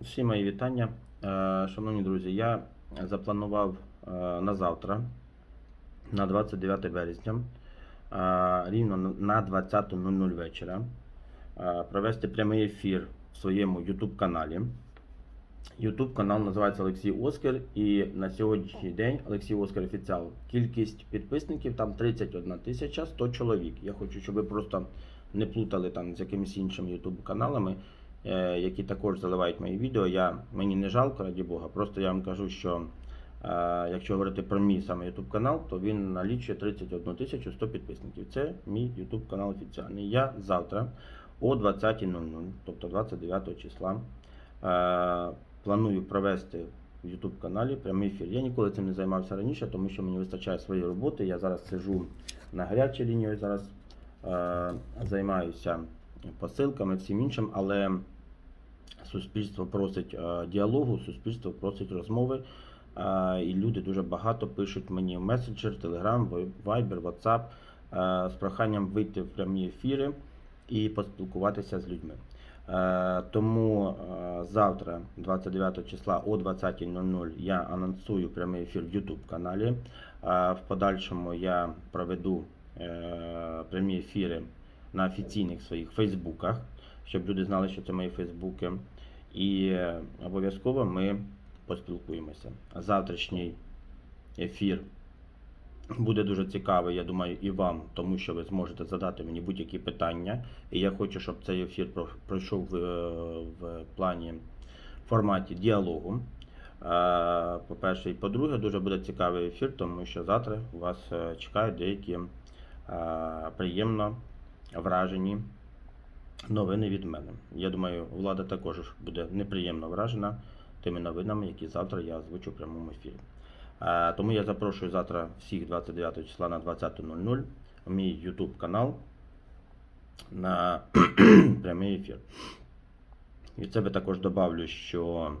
Всі мої вітання. Е, Шановні друзі, я запланував е, на завтра, на 29 березня, е, рівно на 20.00 вечора, провести прямий ефір в своєму YouTube каналі. YouTube канал називається Олексій Оскар, і на сьогоднішній день Олексій Оскар офіціал. Кількість підписників там 31 тисяча 100 чоловік. Я хочу, щоб ви просто не плутали там з якимись іншими YouTube каналами, які також заливають мої відео. Я, мені не жалко, раді Бога. Просто я вам кажу, що е, якщо говорити про мій саме YouTube канал, то він налічує 31 100 підписників. Це мій YouTube канал офіціальний. Я завтра о 20.00, тобто 29 числа. Е, Планую провести в YouTube каналі прямий ефір. Я ніколи цим не займався раніше, тому що мені вистачає своєї роботи. Я зараз сижу на гарячій лінії, зараз е, займаюся посилками, всім іншим, але суспільство просить е, діалогу, суспільство просить розмови. Е, і люди дуже багато пишуть мені в месенджер, Viber, WhatsApp е, з проханням вийти в прямі ефіри і поспілкуватися з людьми. Е, Тому завтра, 29 числа о 20.00 я анонсую прямий ефір в YouTube каналі. В подальшому я проведу прямі ефіри на офіційних своїх Фейсбуках, щоб люди знали, що це мої Фейсбуки. І е, обов'язково ми поспілкуємося. Завтрашній ефір буде дуже цікавий, я думаю, і вам, тому що ви зможете задати мені будь-які питання. І я хочу, щоб цей ефір пройшов в, е, в плані форматі діалогу. Е, По-перше, і по-друге, дуже буде цікавий ефір, тому що завтра вас чекають деякі приємно вражені новини від мене. Я думаю, влада також буде неприємно вражена тими новинами, які завтра я озвучу в прямому ефірі. Е, Тому я запрошую завтра всіх 29 числа на 20.00 в мій YouTube канал на прямий ефір. Від себе також добавлю, що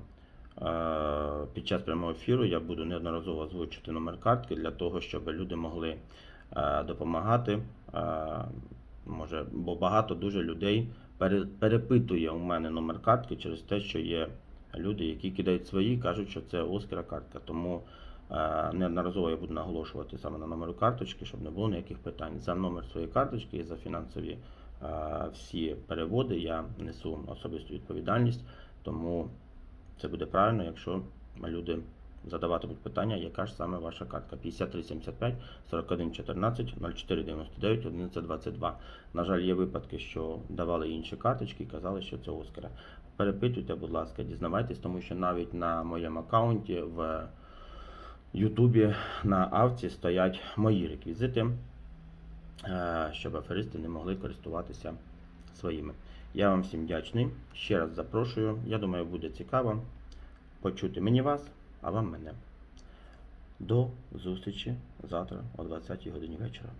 е, під час прямого ефіру я буду неодноразово озвучити номер картки для того, щоб люди могли е, допомагати. Може, бо багато дуже людей перепитує у мене номер картки через те, що є люди, які кидають свої, кажуть, що це Оскара картка. Тому е, неодноразово я буду наголошувати саме на номеру карточки, щоб не було ніяких питань. За номер своєї карточки і за фінансові е, всі переводи я несу особисту відповідальність. Тому це буде правильно, якщо люди задаватимуть питання, яка ж саме ваша картка. 5375 41 14 04 99 11 22. На жаль, є випадки, що давали інші карточки і казали, що це Оскара. Перепитуйте, будь ласка, дізнавайтесь, тому що навіть на моєму аккаунті в Ютубі на авці стоять мої реквізити, е, щоб аферисти не могли користуватися своїми. Я вам всім вдячний. Ще раз запрошую. Я думаю, буде цікаво почути мені вас, а вам мене. До зустрічі завтра о 20 годині вечора.